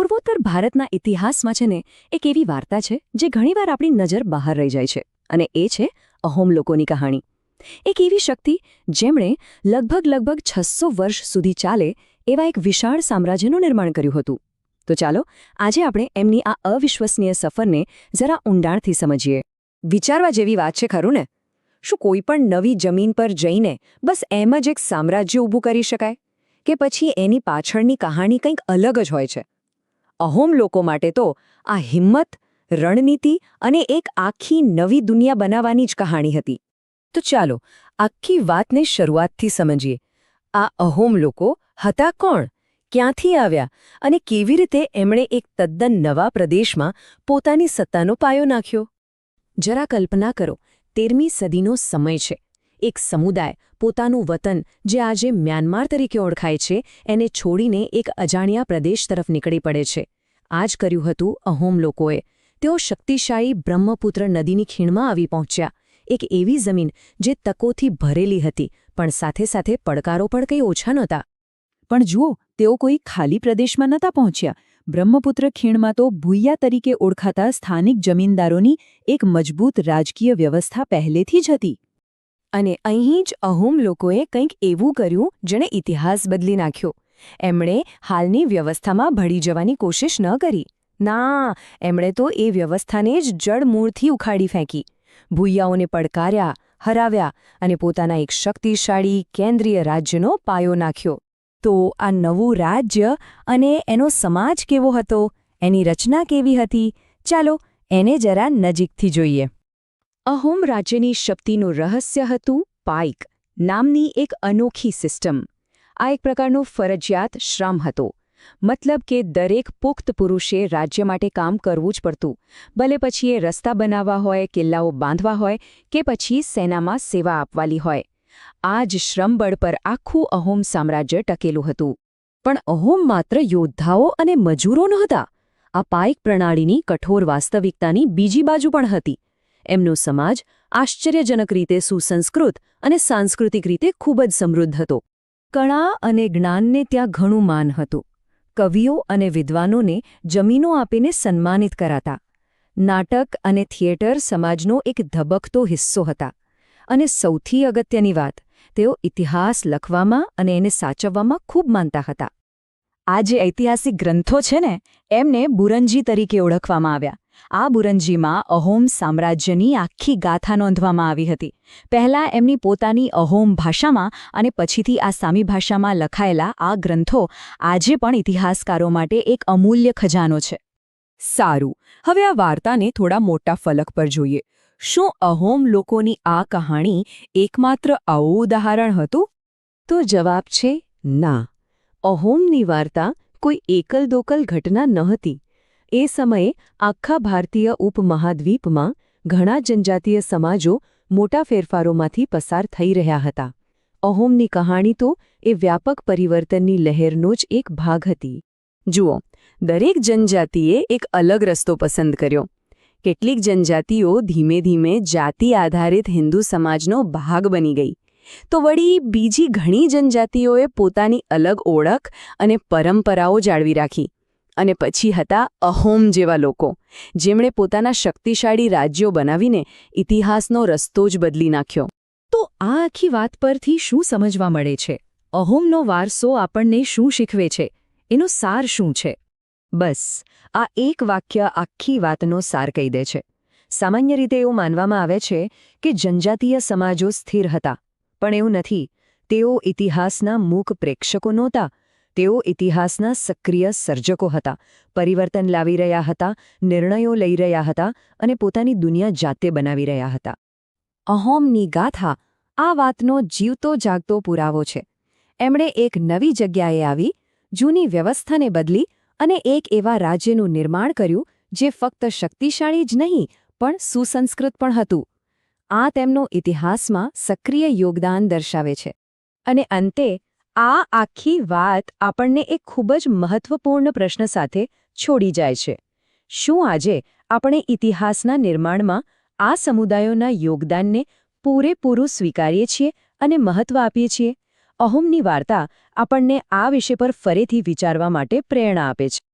પૂર્વોત્તર ભારતના ઇતિહાસમાં છે ને, એક એવી વાર્તા છે, જે ઘણીવાર આપણી નજર બહાર રહી જાય છે, અને એ છે અહોમ લોકોની કહાણી. એક એવી શક્તિ જેમણે લગભગ લગભગ છસો વર્ષ સુધી ચાલે એવા એક વિશાળ સામ્રાજ્યનું નિર્માણ કર્યું હતું. તો ચાલો, આજે આપણે એમની આ અવિશ્વસનીય સફરને જરા ઊંડાણથી સમજીએ. વિચારવા જેવી વાત છે ખરું ને? શું કોઈ પણ નવી જમીન પર જઈને બસ એમ જ એક સામ્રાજ્ય ઊભું કરી શકાય? કે પછી એની પાછળની કહાણી કંઈક અલગ જ હોય છે? અહોમ લોકો માટે તો આ હિંમત, રણનીતિ અને એક આખી નવી દુનિયા બનાવવાની જ કહાણી હતી. તો ચાલો આખી વાતને શરૂઆતથી સમજીએ. આ અહોમ લોકો હતા કોણ? ક્યાંથી આવ્યા? અને કેવી રીતે એમણે એક તદ્દન નવા પ્રદેશમાં પોતાની સત્તાનો પાયો નાખ્યો? જરા કલ્પના કરો, તેરમી સદીનો સમય છે. એક સમુદાય પોતાનું વતન, જે આજે મ્યાનમાર તરીકે ઓળખાય છે, એને છોડીને એક અજાણ્યા પ્રદેશ તરફ નીકળી પડે છે. આ જ કર્યું હતું અહોમ લોકોએ. તેઓ શક્તિશાળી બ્રહ્મપુત્ર નદીની ખીણમાં આવી પહોંચ્યા. એક એવી જમીન જે તકોથી ભરેલી હતી, પણ સાથે સાથે પડકારો પણ કંઈ ઓછા નહોતા. પણ જુઓ, તેઓ કોઈ ખાલી પ્રદેશમાં નહોતા પહોંચ્યા. બ્રહ્મપુત્ર ખીણમાં તો ભૂયા તરીકે ઓળખાતા સ્થાનિક જમીનદારોની એક મજબૂત રાજકીય વ્યવસ્થા પહેલેથી જ હતી. અને અહીં જ અહોમ લોકોએ કંઈક એવું કર્યું જેણે ઇતિહાસ બદલી નાખ્યો. એમણે હાલની વ્યવસ્થામાં ભળી જવાની કોશિશ ન કરી. ના, એમણે તો એ વ્યવસ્થાને જ જડમૂળથી ઉખાડી ફેંકી. ભૂયાઓને પડકાર્યા, હરાવ્યા અને પોતાના એક શક્તિશાળી કેન્દ્રીય રાજ્યનો પાયો નાખ્યો. તો આ નવું રાજ્ય અને એનો સમાજ કેવો હતો? એની રચના કેવી હતી? ચાલો એને જરા નજીકથી જોઈએ. અહોમ રાજ્યની શક્તિનું રહસ્ય હતું પાઇક નામની એક અનોખી સિસ્ટમ. આ એક પ્રકારનો ફરજિયાત શ્રમ હતો. મતલબ કે દરેક પુખ્ત પુરુષે રાજ્ય માટે કામ કરવું જ પડતું. ભલે પછી એ રસ્તા બનાવવા હોય, કિલ્લાઓ બાંધવા હોય કે પછી સેનામાં સેવા આપવાલી હોય. આ જ શ્રમબળ પર આખું અહોમ સામ્રાજ્ય ટકેલું હતું. પણ અહોમ માત્ર યોદ્ધાઓ અને મજૂરો નહોતા. આ પાઇક પ્રણાલીની કઠોર વાસ્તવિકતાની બીજી બાજુ પણ હતી. એમનો સમાજ આશ્ચર્યજનક રીતે સુસંસ્કૃત અને સાંસ્કૃતિક રીતે ખૂબ જ સમૃદ્ધ હતો. કળા અને જ્ઞાનને ત્યાં ઘણું માન હતું. કવિઓ અને વિદ્વાનોને જમીનો આપીને સન્માનિત કરાતા. નાટક અને થિયેટર સમાજનો એક ધબકતો હિસ્સો હતા. અને સૌથી અગત્યની વાત, તેઓ ઇતિહાસ લખવામાં અને એને સાચવવામાં ખૂબ માનતા હતા. આ જે ઐતિહાસિક ગ્રંથો છે ને, એમને બુરંજી તરીકે ઓળખવામાં આવ્યા. આ બુરંજીમાં અહોમ સામ્રાજ્યની આખી ગાથા નોંધવામાં આવી હતી. પહેલા એમની પોતાની અહોમ ભાષામાં અને પછીથી આ સામી ભાષામાં લખાયેલા આ ગ્રંથો આજે પણ ઇતિહાસકારો માટે એક અમૂલ્ય ખજાનો છે. સારું, હવે આ વાર્તાને થોડા મોટા ફલક પર જોઈએ. શું અહોમ લોકોની આ કહાણી એકમાત્ર આવું ઉદાહરણ હતું? તો જવાબ છે ના. અહોમની વાર્તા કોઈ એકલ દોકલ ઘટના ન હતી. એ સમયે આખા ભારતીય ઉપમહાદ્વીપમાં ઘણા જનજાતીય સમાજો મોટા ફેરફારોમાંથી પસાર થઈ રહ્યા હતા. અહોમની કહાણી તો એ વ્યાપક પરિવર્તનની લહેરનો જ એક ભાગ હતી. જુઓ, દરેક જનજાતિએ એક અલગ રસ્તો પસંદ કર્યો. કેટલીક જનજાતિઓ ધીમે ધીમે જાતિ આધારિત હિન્દુ સમાજનો ભાગ બની ગઈ. તો વળી બીજી ઘણી જનજાતિઓએ પોતાની અલગ ઓળખ અને પરંપરાઓ જાળવી રાખી. અને પછી હતા અહોમ જેવા લોકો. જેમણે પોતાના શક્તિશાળી રાજ્યો બનાવીને ઇતિહાસનો રસ્તો જ બદલી નાખ્યો. તો આ આખી વાત પરથી શું સમજવા મળે છે? અહોમનો વારસો આપણને શું શીખવે છે? એનો સાર શું છે? બસ, આ એક વાક્ય આખી વાતનો સાર કહી દે છે. સામાન્ય રીતે એવું માનવામાં આવે છે કે જનજાતીય સમાજો સ્થિર હતા. પણ એવું નથી. તેઓ ઇતિહાસના મૂક પ્રેક્ષકો નહોતા તેઓ ઇતિહાસના સક્રિય સર્જકો હતા, પરિવર્તન લાવી રહ્યા હતા, નિર્ણયો લઈ રહ્યા હતા અને પોતાની દુનિયા જાતે બનાવી રહ્યા હતા. અહોમની ગાથા આ વાતનો જીવતો જાગતો પુરાવો છે. એમણે એક નવી જગ્યાએ આવી, જૂની વ્યવસ્થાને બદલી અને એક એવા રાજ્યનું નિર્માણ કર્યું, જે ફક્ત શક્તિશાળી જ નહીં, પણ સુસંસ્કૃત પણ હતું. આ તેમનો ઇતિહાસમાં સક્રિય યોગદાન દર્શાવે છે. અને અંતે આ આખી વાત આપણને એક ખૂબ જ મહત્વપૂર્ણ પ્રશ્ન સાથે છોડી જાય છે. શું આજે આપણે ઇતિહાસના નિર્માણમાં આ સમુદાયોના યોગદાનને પૂરેપૂરું સ્વીકારીએ છીએ અને મહત્વ આપીએ છીએ? અહોમની વાર્તા આપણને આ વિષય પર ફરીથી વિચારવા માટે પ્રેરણા આપે છે.